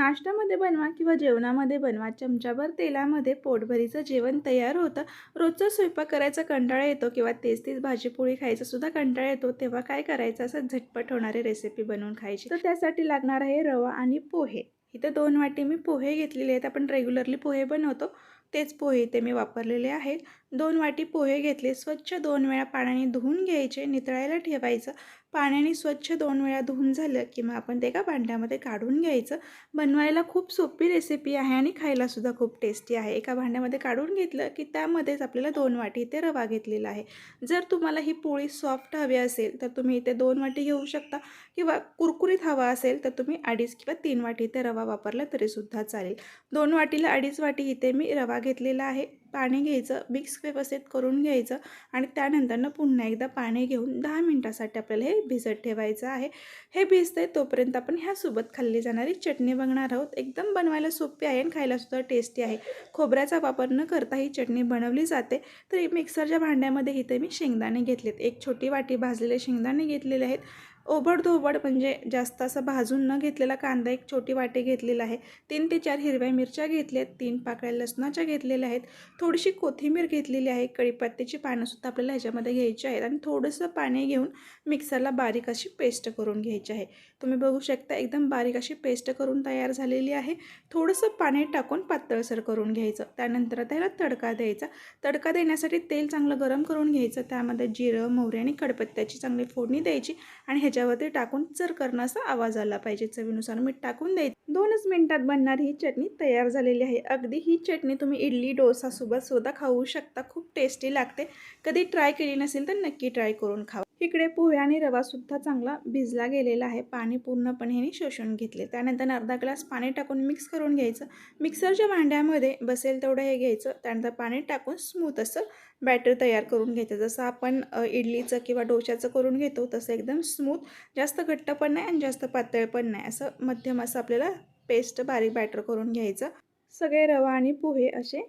नाश्त्यामध्ये बनवा किंवा जेवणामध्ये बनवा. चमच्याभर तेलामध्ये पोटभरीचं जेवण तयार होतं. रोजचा स्वयंपाक करायचा कंटाळा येतो किंवा तेच तीच भाजीपोळी खायचासुद्धा कंटाळा येतो तेव्हा काय करायचं? असं झटपट होणारी रेसिपी बनवून खायची. तर त्यासाठी लागणार आहे रवा आणि पोहे. इथं दोन वाटी मी पोहे घेतलेले आहेत. आपण रेग्युलरली पोहे बनवतो. तेच पोहे इथे मी वापरलेले आहेत. दोन वाटी पोहे घेतले. स्वच्छ दोन वेळा पाण्याने धुवून घ्यायचे. नितळायला ठेवायचं. पाण्याने स्वच्छ दोन वेळा धुवून झालं की मग आपण ते एका भांड्यामध्ये काढून घ्यायचं. बनवायला खूप सोपी रेसिपी आहे आणि खायलासुद्धा खूप टेस्टी आहे. एका भांड्यामध्ये काढून घेतलं की त्यामध्येच आपल्याला दोन वाटी इथे रवा घेतलेला आहे. जर तुम्हाला ही पोळी सॉफ्ट हवी असेल तर तुम्ही इथे दोन वाटी घेऊ शकता. किंवा कुरकुरीत हवा असेल तर तुम्ही अडीच किंवा तीन वाटी इथे रवा वापरला तरीसुद्धा चालेल. दोन वाटीला अडीच वाटी इथे मी रवा घेतलेला आहे. पाणी घ्यायचं मिक्स व्यवस्थित करून घ्यायचं आणि त्यानंतरनं पुन्हा एकदा पाणी घेऊन दहा मिनटासाठी आपल्याला हे भिजत ठेवायचं आहे. हे भिजते तोपर्यंत आपण ह्यासोबत खाल्ली जाणारी चटणी बघणार आहोत. एकदम बनवायला सोपी आहे आणि खायलासुद्धा टेस्टी आहे. खोबऱ्याचा वापर न करता ही चटणी बनवली जाते. तर मिक्सरच्या भांड्यामध्ये इथे मी शेंगदाणे घेतलेत. एक छोटी वाटी भाजलेले शेंगदाणे घेतलेले आहेत. ओबडधोबड म्हणजे जास्त असं भाजून न घेतलेला कांदा एक छोटी वाटी घेतलेला आहे. तीन ते चार हिरव्या मिरच्या घेतल्यात. तीन पाकळ्या लसणाच्या घेतलेल्या आहेत. थोडीशी कोथिंबीर घेतलेली आहे कढीपत्त्याची पानंसुद्धा आपल्याला ह्याच्यामध्ये घ्यायची आहेत आणि थोडंसं पाणी घेऊन मिक्सरला बारीक अशी पेस्ट करून घ्यायची आहे. तुम्ही बघू शकता एकदम बारीक अशी पेस्ट करून तयार झालेली आहे. थोडंसं पाणी टाकून पातळसर करून घ्यायचं. त्यानंतर त्याला तडका द्यायचा. तडका देण्यासाठी तेल चांगलं गरम करून घ्यायचं. त्यामध्ये जिरं मोहरी आणि कडपत्त्याची चांगली फोडणी द्यायची आणि ह्याच्यावरती टाकून चर करणं असा आवाज आला पाहिजे. चवीनुसार मीठ टाकून द्यायचं. दोनच मिनिटात बनणारी ही चटणी तयार झालेली आहे. अगदी ही चटणी तुम्ही इडली डोसा सुद्धा खाऊ शकता. खूप टेस्टी लागते. कधी ट्राय केली नसेल तर नक्की ट्राय करून खावा. इकडे पोहे आणि रवासुद्धा चांगला भिजला गेलेला आहे. पाणी पूर्णपणे ह्याने शोषून घेतले. त्यानंतर अर्धा ग्लास पाणी टाकून मिक्स करून घ्यायचं. मिक्सरच्या भांड्यामध्ये बसेल तेवढं हे घ्यायचं. त्यानंतर पाणी टाकून स्मूथ असं बॅटर तयार करून घ्यायचं. जसं आपण इडलीचं किंवा डोशाचं करून घेतो तसं एकदम स्मूथ जास्त घट्ट पण नाही आणि जास्त पातळ पण नाही. असं मध्यम असं आपल्याला पेस्ट बारीक बॅटर करून घ्यायचं. सगळे रवा आणि पोहे असे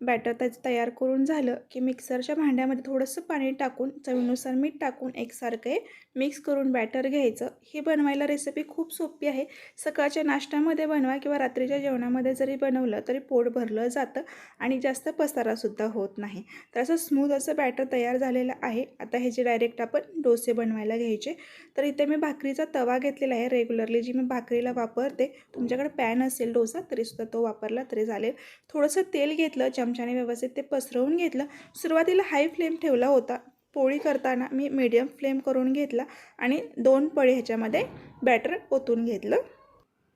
बॅटर त्याचं तयार करून झालं की मिक्सरच्या भांड्यामध्ये थोडंसं पाणी टाकून चवीनुसार मीठ टाकून एकसारखं हे मिक्स करून बॅटर घ्यायचं. ही बनवायला रेसिपी खूप सोपी आहे. सकाळच्या नाश्त्यामध्ये बनवा किंवा रात्रीच्या जेवणामध्ये जरी बनवलं तरी पोट भरलं जातं आणि जास्त पसारासुद्धा होत नाही. तर असं स्मूथ असं बॅटर तयार झालेलं आहे. आता हे जे डायरेक्ट आपण डोसे बनवायला घ्यायचे. तर इथे मी भाकरीचा तवा घेतलेला आहे. रेग्युलरली जी मी भाकरीला वापरते तुमच्याकडे पॅन असेल डोसा तरीसुद्धा तो वापरला तरी चालेल. थोडंसं तेल घेतलं चमच्याने व्यवस्थित ते पसरवून घेतलं. सुरुवातीला हाय फ्लेम ठेवला होता. पोळी करताना मी मीडियम फ्लेम करून घेतला आणि दोन पळी ह्याच्यामध्ये बॅटर ओतून घेतलं.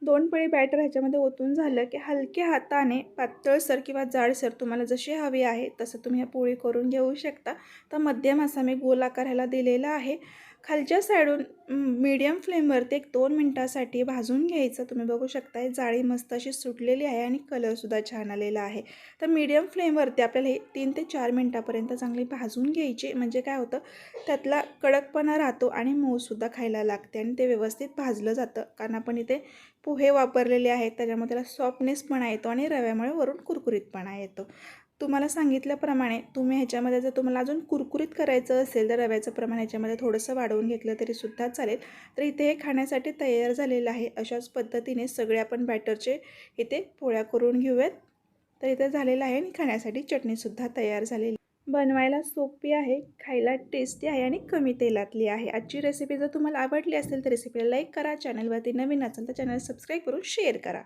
दोन पळी बॅटर ह्याच्यामध्ये ओतून झालं की हलक्या हाताने पातळसर किंवा जाडसर तुम्हाला जशी हवी आहे तसं तुम्ही ह्या पोळी करून घेऊ शकता. तर मध्यम असा मी गोल आकार ह्याला दिलेला आहे. खालच्या साईडून मीडियम फ्लेमवरती एक दोन मिनटासाठी भाजून घ्यायचं. तुम्ही बघू शकता जाळी मस्त अशी सुटलेली आहे आणि कलरसुद्धा छान आलेला आहे. तर मीडियम फ्लेमवरती आपल्याला हे तीन ते चार मिनटापर्यंत चांगली भाजून घ्यायची. म्हणजे काय होतं त्यातला कडकपणा राहतो आणि मऊसुद्धा खायला लागते आणि ते व्यवस्थित भाजलं जातं. कारण आपण इथे पोहे वापरलेले आहेत त्याच्यामध्ये त्याला सॉफ्टनेसपणा येतो आणि रव्यामुळे वरून कुरकुरीतपणा येतो. तुम्हाला सांगितल्याप्रमाणे तुम्ही ह्याच्यामध्ये जर तुम्हाला अजून कुरकुरीत करायचं असेल तर रव्याचं प्रमाण ह्याच्यामध्ये थोडंसं वाढवून घेतलं तरीसुद्धा चालेल. तर इथे हे खाण्यासाठी तयार झालेलं आहे. अशाच पद्धतीने सगळे आपण बॅटरचे इथे पोळ्या करून घेऊयात. तर इथे झालेलं आहे आणि खाण्यासाठी चटणीसुद्धा तयार झालेली. बनवायला सोपी आहे खायला टेस्टी आहे आणि कमी तेलातली आहे. आजची रेसिपी जर तुम्हाला आवडली असेल तर रेसिपीला लाईक करा चॅनलवरती नवीन असेल तर चॅनल सबस्क्राईब करून शेअर करा.